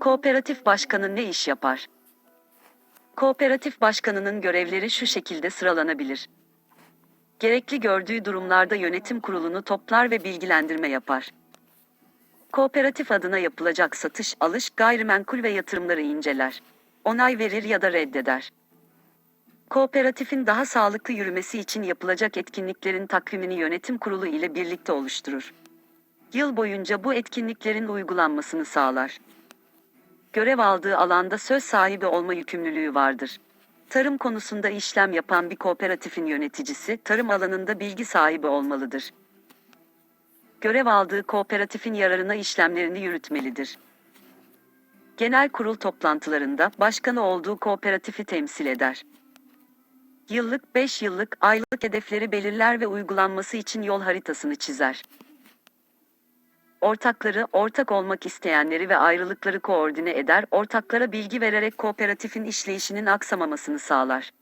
Kooperatif başkanı ne iş yapar? Kooperatif başkanının görevleri şu şekilde sıralanabilir. Gerekli gördüğü durumlarda yönetim kurulunu toplar ve bilgilendirme yapar. Kooperatif adına yapılacak satış, alış, gayrimenkul ve yatırımları inceler. Onay verir ya da reddeder. Kooperatifin daha sağlıklı yürümesi için yapılacak etkinliklerin takvimini yönetim kurulu ile birlikte oluşturur. Yıl boyunca bu etkinliklerin uygulanmasını sağlar görev aldığı alanda söz sahibi olma yükümlülüğü vardır. Tarım konusunda işlem yapan bir kooperatifin yöneticisi, tarım alanında bilgi sahibi olmalıdır. Görev aldığı kooperatifin yararına işlemlerini yürütmelidir. Genel kurul toplantılarında başkanı olduğu kooperatifi temsil eder. Yıllık, 5 yıllık, aylık hedefleri belirler ve uygulanması için yol haritasını çizer ortakları, ortak olmak isteyenleri ve ayrılıkları koordine eder, ortaklara bilgi vererek kooperatifin işleyişinin aksamamasını sağlar.